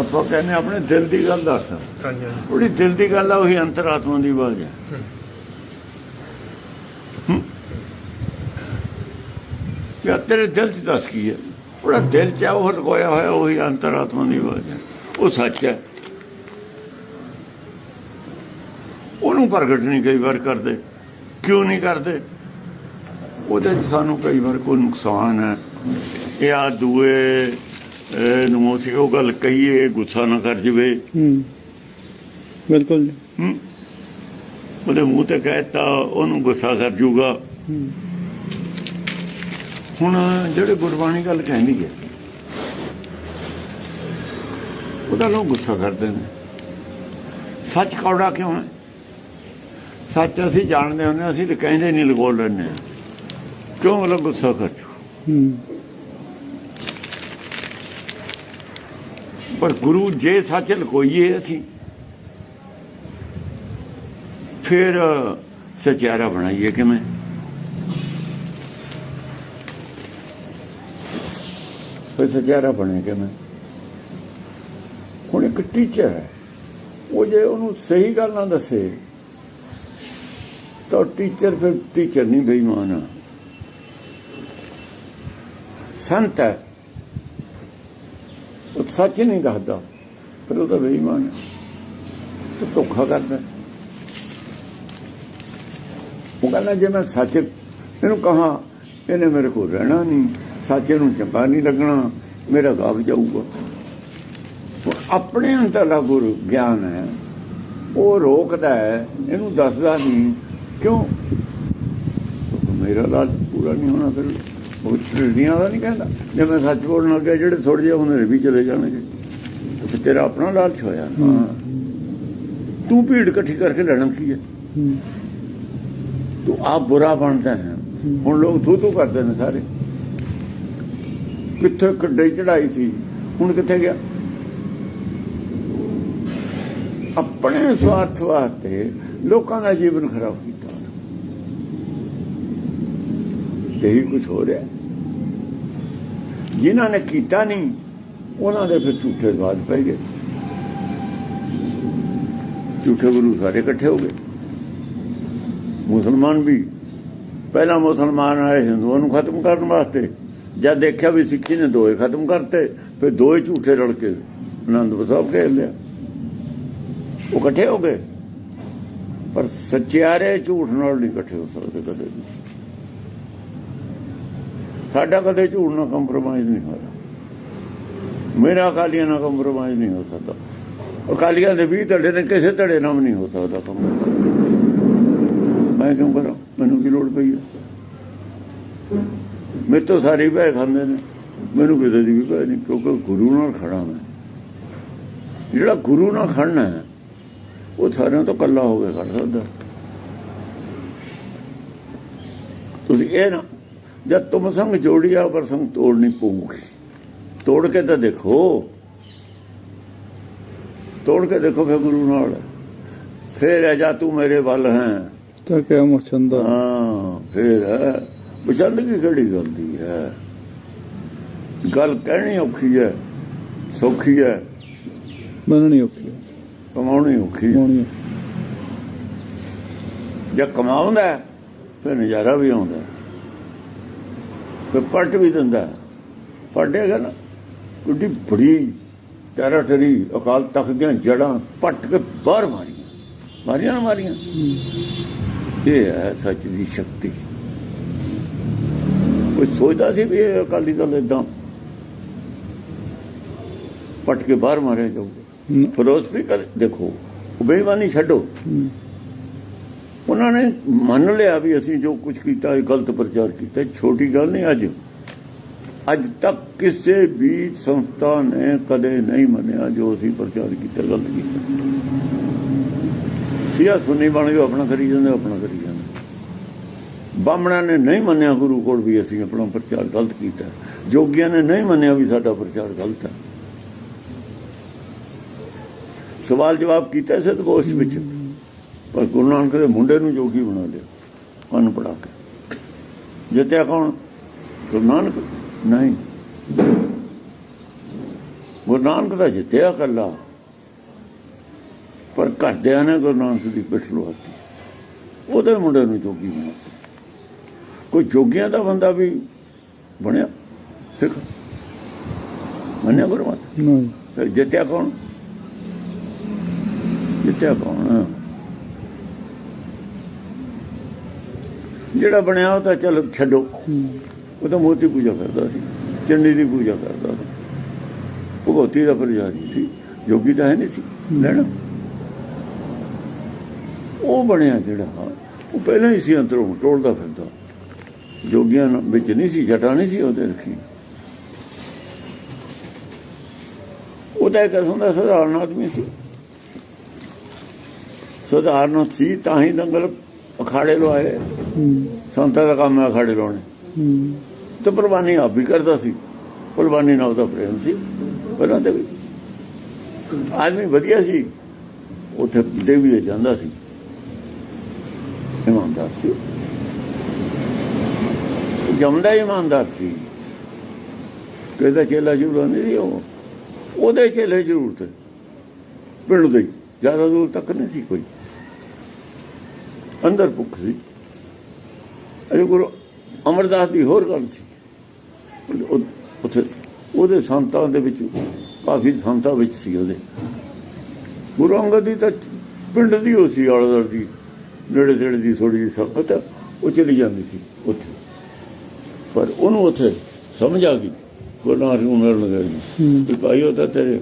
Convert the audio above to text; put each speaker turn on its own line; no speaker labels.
ਆਪਾਂ ਕਹਿੰਦੇ ਆਪਣੇ ਦਿਲ ਦੀ ਗੱਲ ਦੱਸ। ਉਹਦੀ ਦਿਲ ਦੀ ਗੱਲ ਆ ਉਹੀ ਅੰਤਰਾਤਮਾ ਦੀ ਆਵਾਜ਼ ਹੈ। ਜਾਂ ਤੇਰੇ ਦਿਲ 'ਚ ਦੱਸ ਕੀ ਹੈ ਉਹਦਾ ਦਿਲ 'ਚ ਆ ਉਹ ਲਗੋਇਆ ਹੋਇਆ ਉਹੀ ਅੰਤਰਾਤਮਾ ਦੀ ਆਵਾਜ਼ ਹੈ ਉਹ ਸੱਚ ਹੈ ਉਹਨੂੰ ਪ੍ਰਗਟ ਨਹੀਂ ਕਈ ਵਾਰ ਕਰਦੇ। ਕਿਉਂ ਨਹੀਂ ਕਰਦੇ? ਉਹਦੇ ਸਾਨੂੰ ਕਈ ਵਾਰ ਕੋਈ ਨੁਕਸਾਨ ਹੈ ਇਹ ਆ ਦੂਏ ਨੂੰ ਅਸੀਂ ਉਹ ਗੱਲ ਕਹੀਏ ਗੁੱਸਾ ਨਾ ਕਰ ਜਵੇ।
ਹੂੰ। ਬਿਲਕੁਲ
ਹੂੰ। ਉਹਦੇ ਮੂੰਹ ਤੇ ਕਹਿਤਾ ਉਹਨੂੰ ਗੁੱਸਾ ਕਰ ਜੂਗਾ।
ਹੂੰ।
ਹੁਣ ਜਿਹੜੇ ਗੁਰਬਾਣੀ ਗੱਲ ਕਹਿੰਦੀ ਹੈ ਉਹਦਾ ਲੋਕ ਗੁੱਸਾ ਕਰਦੇ ਨੇ। ਸੱਚ ਕੌੜਾ ਕਿਉਂ ਹੈ? ਸੱਚ ਅਸੀਂ ਜਾਣਦੇ ਹੁੰਦੇ ਹਾਂ, ਅਸੀਂ ਤਾਂ ਕਹਿੰਦੇ ਨਹੀਂ ਲਗੋ ਹਾਂ। ਕਿਉਂ ਲੋਕ ਗੁੱਸਾ ਕਰ ਜੂ?
ਹੂੰ।
ਪਰ ਗੁਰੂ ਜੇ ਸੱਚ ਲਕੋਈਏ ਅਸੀਂ, ਫਿਰ ਸਚਿਆਰਾ ਬਣਾਈਏ ਕਿਵੇਂ? ਫਿਰ ਸਚਿਆਰਾ ਬਣੇ ਕਿਵੇਂ? ਹੁਣ ਇੱਕ ਟੀਚਰ ਹੈ, ਉਹ ਜੇ ਉਹਨੂੰ ਸਹੀ ਗੱਲ ਨਾ ਦੱਸੇ, ਤਾਂ ਟੀਚਰ ਫਿਰ ਟੀਚਰ ਨਹੀਂ ਬੇਈਮਾਨ। ਆ ਸੰਤ ਹੈ। ਉਹ ਸੱਚ ਨਹੀਂ ਦੱਸਦਾ ਪਰ ਉਹ ਤਾਂ ਬੇਈਮਾਨ ਹੈ। ਧੋਖਾ ਕਰਦਾ ਉਹ ਕਹਿੰਦਾ, ਜੇ ਮੈਂ ਸੱਚ ਇਹਨੂੰ ਕਹਾ, ਇਹਨੇ ਮੇਰੇ ਕੋਲ ਰਹਿਣਾ ਨਹੀਂ, ਸੱਚ ਨੂੰ ਚੰਗਾ ਨਹੀਂ ਲੱਗਣਾ, ਮੇਰਾ ਗਾਗ ਜਾਊਗਾ। ਉਹ ਆਪਣੇ ਅੰਦਰਲਾ ਗੁਰੂ ਗਿਆਨ ਹੈ, ਉਹ ਰੋਕਦਾ ਹੈ, ਇਹਨੂੰ ਦੱਸਦਾ ਨਹੀਂ, ਕਿਉਂ? ਕਿਉਂਕਿ ਮੇਰਾ ਲਾਜ ਪੂਰਾ ਨਹੀਂ ਹੋਣਾ ਫਿਰ। ਉਹ ਚਿੜੀਆਂ ਦਾ ਨਹੀਂ ਕਹਿੰਦਾ। ਜੇ ਮੈਂ ਸੱਚ ਬੋਲਣ ਲੱਗਾ ਜਿਹੜੇ ਥੋੜੇ ਜਿਹੇ ਉਹਨਾਂ ਵੀ ਚਲੇ ਜਾਣਗੇ ਤੇ ਤੇਰਾ ਆਪਣਾ ਲਾਲਚ ਹੋਇਆ ਤੂੰ ਭੀੜ ਇਕੱਠੀ ਕਰਕੇ ਲੜਨ ਕੀ ਹੈ?
ਹੂੰ।
ਤੂੰ ਆਪ ਬੁਰਾ ਬਣਦਾ ਹੈ। ਹੁਣ ਲੋਕ ਤੂੰ ਤੂੰ ਕਰਦੇ ਨੇ ਸਾਰੇ। ਕਿੱਥੇ ਕੱਡੇ ਚੜਾਈ ਸੀ ਹੁਣ ਕਿੱਥੇ ਗਿਆ? ਆਪਣੇ ਸਵਾਰਥ ਵਾਸਤੇ ਲੋਕਾਂ ਦਾ ਜੀਵਨ ਖਰਾਬ ਕੀਤਾ ਇਹੀ ਕੁਝ ਹੋ ਰਿਹਾ। ਜਿਨ੍ਹਾਂ ਨੇ ਕੀਤਾ ਨਹੀਂ, ਉਹਨਾਂ ਦੇ ਫਿਰ ਝੂਠੇ ਬਾਦ ਪੈ ਗਏ। ਝੂਠੇ ਗੁਰੂ ਸਾਰੇ ਇਕੱਠੇ ਹੋ ਗਏ। ਮੁਸਲਮਾਨ ਵੀ, ਪਹਿਲਾਂ ਮੁਸਲਮਾਨ ਆਏ, ਹਿੰਦੂਆਂ ਨੂੰ ਖਤਮ ਕਰਨ ਵਾਸਤੇ। ਜਦ ਦੇਖਿਆ ਵੀ ਸਿੱਖੀ ਨੇ ਦੋਏ ਖਤਮ ਕਰਤੇ, ਫਿਰ ਦੋਏ ਝੂਠੇ ਰਲ ਕੇ ਆਨੰਦਪੁਰ ਸਾਹਿਬ ਖੇਲ ਲਿਆ। ਉਹ ਇਕੱਠੇ ਹੋ ਗਏ। ਪਰ ਸੱਚਿਆਰੇ ਝੂਠ ਨਾਲ ਨਹੀਂ ਇਕੱਠੇ ਹੋ ਸਕਦੇ ਕਦੇ ਵੀ। ਸਾਡਾ ਕਦੇ ਝੂਠ ਨਾਲ ਕੰਪਰੋਮਾਈਜ਼ ਨਹੀਂ ਹੋਇਆ। ਮੇਰਾ ਅਕਾਲੀਆਂ ਨਾਲ ਕੰਪਰੋਮਾਈਜ਼ ਨਹੀਂ ਹੋ ਸਕਦਾ। ਅਕਾਲੀਆਂ ਦੇ ਵੀ ਧੜੇ ਨੇ, ਕਿਸੇ ਧੜੇ ਨਾਲ ਨਹੀਂ ਹੋ ਸਕਦਾ ਕੰਪਰੋਮਾਈਜ਼ ਮੈਂ ਕਿਉਂ ਕਰਾਂ? ਮੈਨੂੰ ਕੀ ਲੋੜ ਪਈ ਹੈ? ਮੇਰੇ ਤੋਂ ਸਾਰੇ ਭੈ ਖਾਂਦੇ ਨੇ। ਮੈਨੂੰ ਕਿਸੇ ਦੀ ਵੀ ਭੈ ਨਹੀਂ, ਕਿਉਂਕਿ ਗੁਰੂ ਨਾਲ ਖੜਾ ਮੈਂ। ਜਿਹੜਾ ਗੁਰੂ ਨਾਲ ਖੜਨਾ ਹੈ, ਉਹ ਸਾਰਿਆਂ ਤੋਂ ਕੱਲਾ ਹੋ ਕੇ ਖੜ ਸਕਦਾ। ਤੁਸੀਂ ਇਹ ਨਾ ਜਦ ਤੁਮ ਸੰਗ ਜੋੜਿਆ ਪਰ ਸੰਗ ਤੋੜਨੀ ਪਊਗੀ। ਤੋੜ ਕੇ ਤਾਂ ਦੇਖੋ। ਤੋੜ ਕੇ ਦੇਖੋ ਫਿਰ ਗੁਰੂ ਨਾਲ। ਫਿਰ ਹੈ ਜਾ ਤੂੰ ਮੇਰੇ ਵੱਲ ਹੈ।
ਤਾਂ ਕਿਆ ਮੁਛੰਦਾ
ਹਾਂ ਫਿਰ ਹੈ। ਪਛੰਦ ਕੀ ਕਿਹੜੀ ਗੱਲ ਦੀ ਹੈ? ਗੱਲ ਕਹਿਣੀ ਔਖੀ ਹੈ ਸੌਖੀ ਹੈ।
ਬਣਨੀ ਔਖੀ ਹੈ,
ਕਮਾਉਣੀ ਔਖੀ ਹੈ। ਜੇ ਕਮਾਉਂਦਾ ਫਿਰ ਨਜ਼ਾਰਾ ਵੀ ਆਉਂਦਾ। ਫਿਰ ਪਲਟ ਵੀ ਦਿੰਦਾ। ਪਲਟੇਗਾ ਨਾ। ਕੁੱਡੀ ਬੜੀ ਟੈਰਾਟਰੀ ਅਕਾਲ ਤਖਤ ਦੀਆਂ ਜੜਾਂ ਪੱਟ ਕੇ ਬਾਹਰ ਮਾਰੀਆਂ। ਮਾਰੀਆਂ ਨਾ ਮਾਰੀਆਂ। ਇਹ ਹੈ ਸੱਚ ਦੀ ਸ਼ਕਤੀ। ਕੋਈ ਸੋਚਦਾ ਸੀ ਵੀ ਇਹ ਅਕਾਲੀ ਦਲ ਇਦਾਂ ਪੱਟ ਕੇ ਬਾਹਰ ਮਾਰਿਆ ਜਾਊਗਾ।
ਹੂੰ।
ਫਿਲੋਸਫੀ ਕਰ। ਦੇਖੋ ਬੇਈਮਾਨੀ ਛੱਡੋ। ਉਹਨਾਂ ਨੇ ਮੰਨ ਲਿਆ ਵੀ ਅਸੀਂ ਜੋ ਕੁਝ ਕੀਤਾ, ਇਹ ਗਲਤ ਪ੍ਰਚਾਰ ਕੀਤਾ। ਛੋਟੀ ਗੱਲ ਨਹੀਂ, ਅੱਜ। ਅੱਜ ਤੱਕ ਕਿਸੇ ਵੀ ਸੰਸਥਾ ਨੇ ਕਦੇ ਨਹੀਂ ਮੰਨਿਆ ਜੋ ਅਸੀਂ ਪ੍ਰਚਾਰ ਕੀਤਾ, ਗਲਤ ਕੀਤਾ। ਸਿਆ ਸੁਣੀ ਬਣ ਗਏ ਆਪਣਾ ਕਰੀ ਜਾਂਦੇ ਆਪਣਾ ਕਰੀ ਜਾਂਦੇ। ਬਾਹਮਣਾਂ ਨੇ ਨਹੀਂ ਮੰਨਿਆ, ਗੁਰੂ ਕੋਲ ਵੀ ਅਸੀਂ ਆਪਣਾ ਪ੍ਰਚਾਰ ਗਲਤ ਕੀਤਾ। ਜੋਗੀਆਂ ਨੇ ਨਹੀਂ ਮੰਨਿਆ ਵੀ ਸਾਡਾ ਪ੍ਰਚਾਰ ਗਲਤ ਹੈ। ਸਵਾਲ ਜਵਾਬ ਕੀਤਾ ਇਸੇ ਗੋਸ਼ਟ ਵਿੱਚ। ਪਰ ਗੁਰੂ ਨਾਨਕ ਦੇ ਮੁੰਡੇ ਨੂੰ ਜੋਗੀ ਬਣਾ ਲਿਆ ਅਨ ਪੜਾ ਕੇ। ਜਿੱਤਿਆ ਕੌਣ? ਗੁਰੂ ਨਾਨਕ? ਨਹੀਂ। ਗੁਰੂ ਨਾਨਕ ਦਾ ਜਿੱਤਿਆ ਕੱਲਾ ਪਰ ਘਰਦਿਆਂ ਨੇ ਗੁਰੂ ਨਾਨਕ ਦੀ ਪਿੱਠ ਲਵਾਤੀ ਉਹਦੇ ਮੁੰਡੇ ਨੂੰ ਜੋਗੀ ਬਣਾਤਾ ਕੋਈ ਜੋਗੀਆਂ ਦਾ ਬੰਦਾ ਵੀ ਬਣਿਆ? ਸਿੱਖ? ਮੰਨਿਆ ਗੁਰਮਤਿ?
ਨਹੀਂ।
ਜਿੱਤਿਆ ਕੌਣ? ਜਿੱਤਿਆ ਕੌਣ? ਜਿਹੜਾ ਬਣਿਆ ਉਹ ਤਾਂ ਚਲ ਛੱਡੋ। ਉਹ ਤਾਂ ਮੂਰਤੀ ਪੂਜਾ ਕਰਦਾ ਸੀ ਚੰਡੀ ਦੀ ਪੂਜਾ ਕਰਦਾ ਸੀ। ਭਗਵਤੀ ਦਾ ਪ੍ਰਜਾਰੀ ਸੀ, ਜੋਗੀ ਤਾਂ ਹੈ ਨਹੀਂ ਸੀ ਲੈਣਾ ਉਹ ਬਣਿਆ ਜਿਹੜਾ, ਉਹ ਪਹਿਲਾਂ ਹੀ ਸੀ ਅੰਦਰੋਂ ਟੋਲਦਾ ਫਿਰਦਾ। ਜੋਗੀਆਂ ਵਿੱਚ ਨਹੀਂ ਸੀ, ਜਟਾ ਨਹੀਂ ਸੀ ਉਹਦੇ ਰੱਖੀ। ਉਹ ਤਾਂ ਇੱਕ ਕਿਸਮ ਦਾ ਸਧਾਰਨ ਆਦਮੀ ਸੀ। ਸਧਾਰਨ ਸੀ ਤਾਂ ਹੀ ਦੰਗਲ ਅਖਾੜੇ ਲਵਾਏ। ਸੰਤਾਂ ਦਾ ਕੰਮ ਹੈ ਅਖਾੜੇ ਲਾਉਣੇ। ਤੇ ਕੁਰਬਾਨੀ ਆਪ ਵੀ ਕਰਦਾ ਸੀ। ਕੁਰਬਾਨੀ ਨਾਲ ਉਹਦਾ ਪ੍ਰੇਮ ਸੀ। ਪਹਿਲਾਂ ਤੇ ਵੀ ਆਦਮੀ ਵਧੀਆ ਸੀ। ਉੱਥੇ ਦੇਵੀ ਦੇ ਜਾਂਦਾ ਸੀ। ਇਮਾਨਦਾਰ ਸੀ। ਜਮਦਾ ਇਮਾਨਦਾਰ ਸੀ। ਕਿਹਦਾ ਚੇਲਾ ਜੁੜਾ ਨਹੀਂ ਉਹ ਉਹਦੇ ਚੇਲੇ ਜ਼ਰੂਰ ਤੇ ਪਿੰਡ ਦੇ ਜ਼ਿਆਦਾ ਦੂਰ ਤੱਕ ਨਹੀਂ ਸੀ ਕੋਈ। ਅੰਦਰ ਭੁੱਖ ਸੀ। ਅਜੇ ਗੁਰੂ ਅਮਰਦਾਸ ਦੀ ਹੋਰ ਗੱਲ ਸੀ। ਉੱਥੇ ਉਹਦੇ ਸੰਤਾਂ ਦੇ ਵਿੱਚ ਕਾਫੀ ਸੰਤਾਂ ਵਿੱਚ ਸੀ ਉਹਦੇ। ਗੁਰੂ ਅੰਗਦ ਦੀ ਤਾਂ ਪਿੰਡ ਦੀ ਉਹ ਸੀ ਆਲਦਰ ਦੀ ਨੇੜੇ ਤੇੜੇ ਦੀ ਥੋੜੀ ਜਿਹੀ ਸੰਗਤ ਉਹ ਚਲੀ ਜਾਂਦੀ ਸੀ ਉੱਥੇ। ਪਰ ਉਹਨੂੰ ਉੱਥੇ ਸਮਝ ਆ ਗਈ। ਗੁਰੂ ਨਾਨਕ ਨੂੰ ਮਿਲਣ
ਹੂੰ।
ਵੀ ਭਾਈ ਉਹ ਤਾਂ ਤੇਰੇ